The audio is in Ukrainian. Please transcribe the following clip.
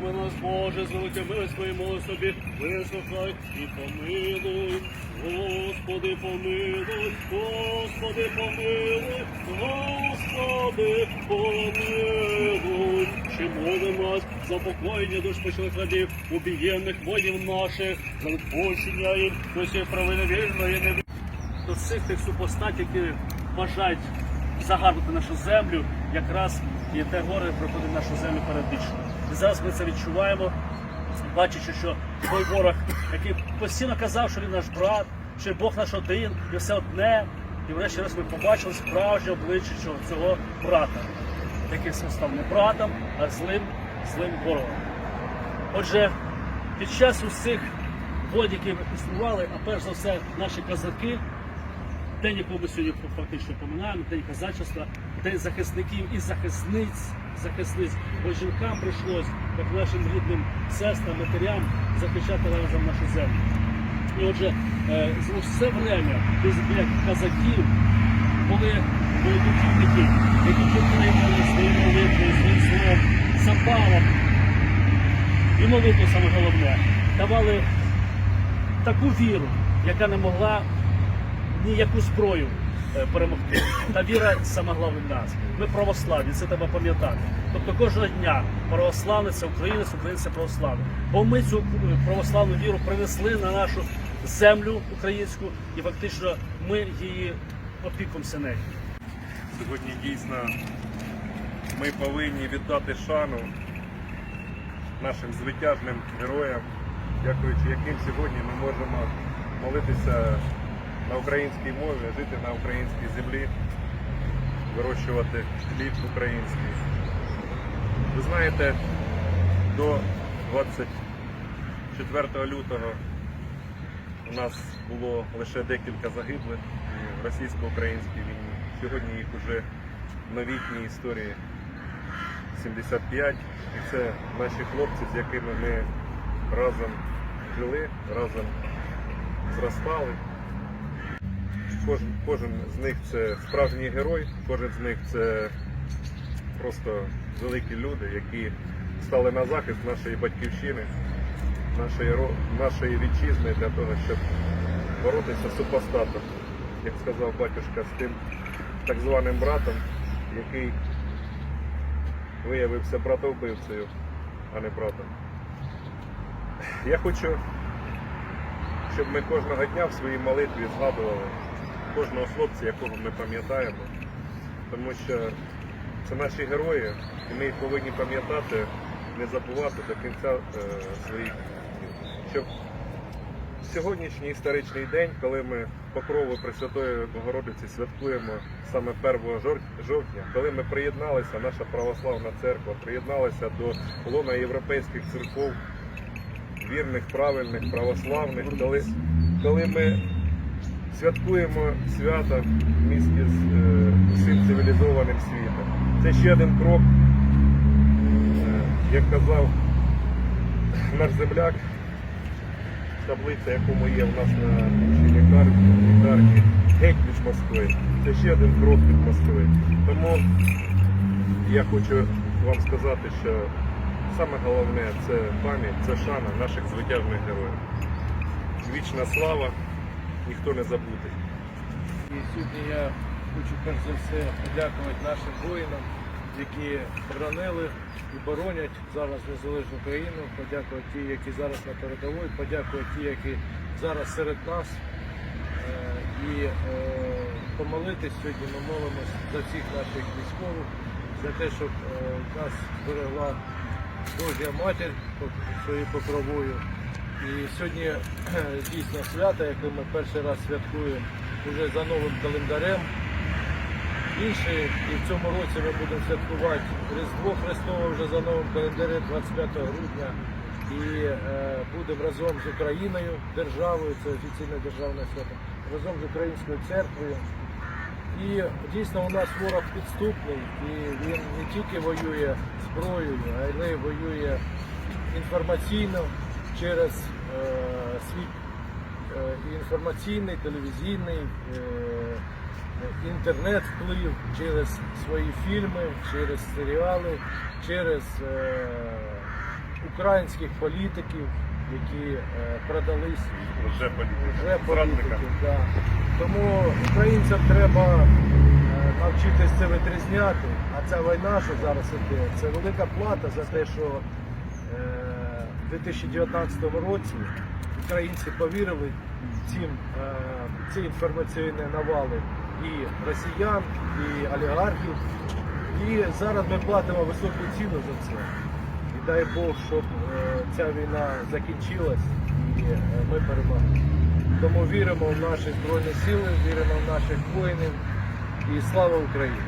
Помилуй нас, Боже, з милостю Твоєю молись вислухай і помилуй. Господи, помилуй, Господи, помилуй, Господи, помилуй. Чи молимось за покоєння душ почалих радів, убієнних воїнів наших, за відпущення їм, до всіх провини вільної не до цих тих супостатів, які бажають загарбати нашу землю, якраз і те горе приходить нашу землю періодично. І зараз ми це відчуваємо, бачачи, що той ворог, який постійно казав, що він наш брат, що Бог наш один, і все одне. І врешті раз ми побачили справжнє обличчя цього, брата, який став не братом, а злим, злим ворогом. Отже, під час усіх воїн, які існували, а перш за все наші козаки, день, якого ми сьогодні фактично поминаємо, день казачества, день захисників і захисниць, захисниць. Бо жінкам прийшлось, як нашим рідним сестрам, матерям, захищати разом нашу землю. І отже, е, все время як казаків були воєдухівники, які підтримували своїм молитвою, своїм словом, запалом і молитву саме головне, давали таку віру, яка не могла ніяку зброю перемогти. Та віра саме головне в нас. Ми православні, це треба пам'ятати. Тобто кожного дня православний це українець, це православний. Бо ми цю е, православну віру принесли на нашу землю українську, і фактично ми її опікуємося нею. Сьогодні дійсно ми повинні віддати шану нашим звитяжним героям, дякуючи яким сьогодні ми можемо молитися на українській мові, жити на українській землі, вирощувати хліб український. Ви знаєте, до 24 лютого у нас було лише декілька загиблих у російсько-українській війні. Сьогодні їх уже в новітній історії 75. І це наші хлопці, з якими ми разом жили, разом зростали. Кожен, кожен з них це справжній герой, кожен з них це просто великі люди, які стали на захист нашої батьківщини, нашої, нашої вітчизни для того, щоб боротися з супостатом, як сказав батюшка, з тим так званим братом, який виявився братовбивцею, а не братом. Я хочу, щоб ми кожного дня в своїй молитві згадували кожного хлопця, якого ми пам'ятаємо, тому що це наші герої, і ми їх повинні пам'ятати, не забувати до кінця е, своїх днів. Щоб сьогоднішній історичний день, коли ми покрову Пресвятої Богородиці святкуємо саме 1 жовтня, коли ми приєдналися, наша православна церква приєдналася до лона європейських церков, вірних, правильних, православних, коли, коли ми святкуємо свята в місті з е, усім цивілізованим світом. Це ще один крок, е, як казав наш земляк, таблиця, якому є в нас на лікарні, геть від Москви. Це ще один крок від Москви. Тому я хочу вам сказати, що саме головне це пам'ять, це шана наших звитяжних героїв. Вічна слава, ніхто не забутий. І сьогодні я хочу перш за все подякувати нашим воїнам, які боронили і боронять зараз незалежну країну. Подякувати ті, які зараз на передовій, подякувати ті, які зараз серед нас. Е, І е, помолитись сьогодні ми молимось за всіх наших військових, за те, щоб е, нас зберегла Божа матір своєю покровою. І сьогодні дійсно свято, яке ми перший раз святкуємо вже за новим календарем. Інші, і в цьому році ми будемо святкувати Різдво Христове вже за новим календарем 25 грудня. І е, будемо разом з Україною, державою, це офіційне державне свято, разом з Українською церквою. І дійсно у нас ворог підступний, і він не тільки воює зброєю, а й воює інформаційно через е, свій е, інформаційний, телевізійний, е, інтернет вплив через свої фільми, через серіали, через е, українських політиків, які е, продались Вже політиків. Да. Тому українцям треба е, навчитись це відрізняти. А ця війна, що зараз іде, це велика плата за те, що е, в 2019 році українці повірили цим, е, ці інформаційні навали і росіян, і олігархів. І зараз ми платимо високу ціну за це. І дай Бог, щоб е, ця війна закінчилась і ми перемогли. Тому віримо в наші Збройні Сили, віримо в наших воїнів і слава Україні!